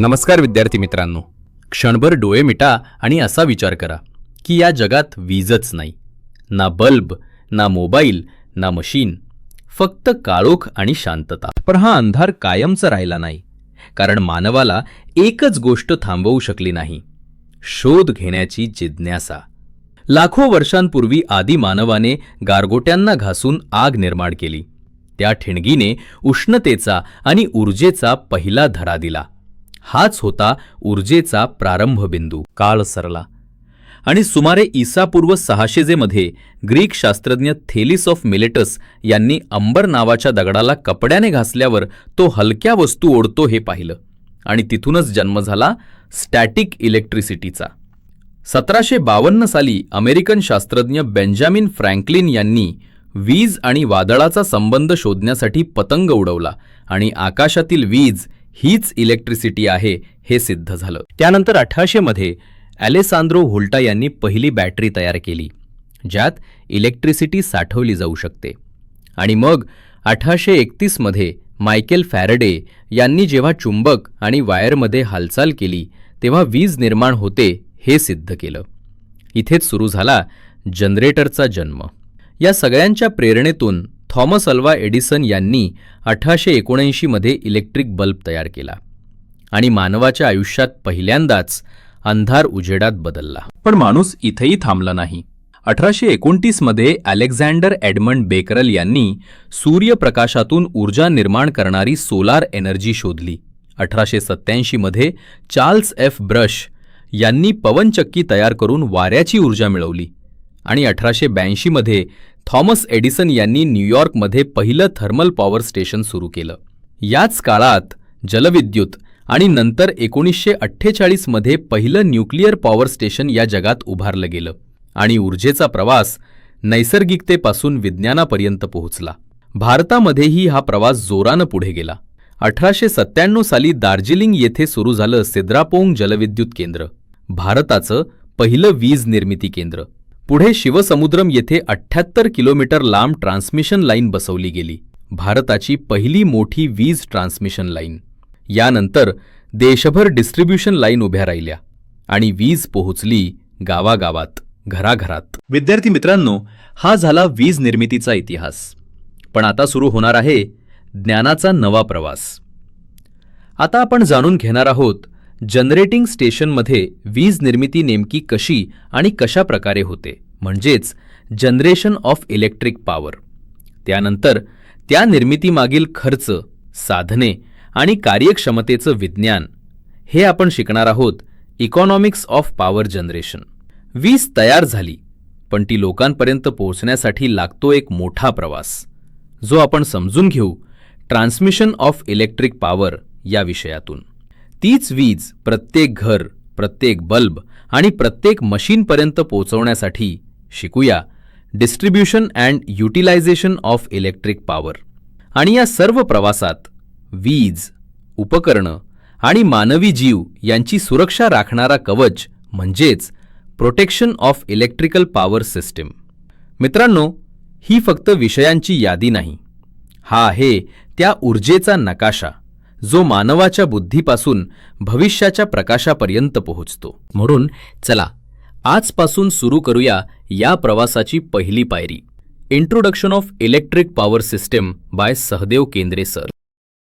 नमस्कार विद्यार्थी मित्रांनो. क्षणभर डोळे मिटा आणि असा विचार करा की या जगात वीजच नाही. ना बल्ब ना मोबाईल ना मशीन फक्त काळोख आणि शांतता. पण हा अंधार कायमचा राहिला नाही कारण मानवाला एकच गोष्ट थांबवू शकली नाही शोध घेण्याची जिज्ञासा. लाखो वर्षांपूर्वी आदी मानवाने गारगोट्यांना घासून आग निर्माण केली. त्या ठिणगीने उष्णतेचा आणि ऊर्जेचा पहिला धरा दिला. हाच होता ऊर्जेचा प्रारंभ बिंदू काळ सरला. आणि सुमारे ईसापूर्व सहाशे मध्ये ग्रीक शास्त्रज्ञ थेलिस ऑफ मिलेटस यांनी अंबर नावाच्या दगडाला कपड्याने घासल्यावर तो हलक्या वस्तू ओढतो हे पाहिलं. आणि तिथूनच जन्म झाला स्टॅटिक इलेक्ट्रिसिटीचा. सतराशे बावन्न साली अमेरिकन शास्त्रज्ञ बेंजामिन फ्रँकलिन यांनी वीज आणि वादळाचा संबंध शोधण्यासाठी पतंग उडवला आणि आकाशातील वीज हीच इलेक्ट्रिसिटी आहे हे सिद्ध झालं. त्यानंतर अठराशे मध्ये ॲलेसांद्रो व्होल्टा यांनी पहिली बॅटरी तयार केली ज्यात इलेक्ट्रिसिटी साठवली जाऊ शकते. आणि मग अठराशे एकतीसमध्ये मायकेल फॅरडे यांनी जेव्हा चुंबक आणि वायरमध्ये हालचाल केली तेव्हा वीज निर्माण होते हे सिद्ध केलं. इथेच सुरू झाला जनरेटरचा जन्म. या सगळ्यांच्या प्रेरणेतून थॉमस अल्वा एडिसन यांनी अठराशे एकोणऐंशीमध्ये इलेक्ट्रिक बल्ब तयार केला आणि मानवाच्या आयुष्यात पहिल्यांदाच अंधार उजेडात बदलला. पण माणूस इथेही थांबला नाही. अठराशे एकोणतीसमध्ये अलेक्झांडर एडमंड बेकरल यांनी सूर्यप्रकाशातून ऊर्जा निर्माण करणारी सोलार एनर्जी शोधली. अठराशे सत्त्याऐंशीमध्ये चार्ल्स एफ ब्रश यांनी पवनचक्की तयार करून वाऱ्याची ऊर्जा मिळवली आणि अठराशे ब्याऐंशीमध्ये थॉमस एडिसन यांनी न्यूयॉर्कमध्ये पहिलं थर्मल पॉवर स्टेशन सुरू केलं. याच काळात जलविद्युत आणि नंतर एकोणीसशे अठ्ठेचाळीसमध्ये पहिलं न्यूक्लिअर पॉवर स्टेशन या जगात उभारलं गेलं आणि ऊर्जेचा प्रवास नैसर्गिकतेपासून विज्ञानापर्यंत पोहोचला. भारतामध्येही हा प्रवास जोरानं पुढे गेला. अठराशे सत्त्याण्णव साली दार्जिलिंग येथे सुरू झालं सिद्रापोंग जलविद्युत केंद्र भारताचं पहिलं वीज निर्मिती केंद्र. पुढे शिवसमुद्रम येथे अठ्ठ्याहत्तर किलोमीटर लांब ट्रान्समिशन लाईन बसवली गेली. भारताची पहिली मोठी वीज ट्रान्समिशन लाईन. यानंतर देशभर डिस्ट्रीब्युशन लाईन उभ्या राहिल्या आणि वीज पोहोचली गावागावात घराघरात. विद्यार्थी मित्रांनो हा झाला वीज निर्मितीचा इतिहास. पण आता सुरू होणार आहे ज्ञानाचा नवा प्रवास. आता आपण जाणून घेणार आहोत जनरेटिंग स्टेशनमध्ये वीज निर्मिती नेमकी कशी आणि कशा प्रकारे होते? म्हणजेच जनरेशन ऑफ इलेक्ट्रिक पॉवर. त्यानंतर त्या निर्मितीमागील खर्च साधने आणि कार्यक्षमतेचं विज्ञान. हे आपण शिकणार आहोत इकॉनॉमिक्स ऑफ पॉवर जनरेशन. वीज तयार झाली पण ती लोकांपर्यंत पोहोचण्यासाठी लागतो एक मोठा प्रवास. जो आपण समजून घेऊ ट्रान्समिशन ऑफ इलेक्ट्रिक पॉवर या विषयातून. तीच वीज प्रत्येक घर प्रत्येक बल्ब आणि प्रत्येक मशीनपर्यंत पोहोचवण्यासाठी. शिकूया. Distribution and utilization of electric power आणि या सर्व प्रवासात वीज उपकरणं आणि मानवी जीव यांची सुरक्षा राखणारा कवच म्हणजेच protection of electrical power system मित्रांनो ही फक्त विषयांची यादी नाही. हा आहे त्या ऊर्जेचा नकाशा. जो मानवाच्या बुद्धीपासून भविष्याच्या प्रकाशापर्यंत पोहोचतो. म्हणून चला आजपासून सुरू करूया या प्रवासाची पहिली पायरी. Introduction of electric power system by Sahadev Kendre sir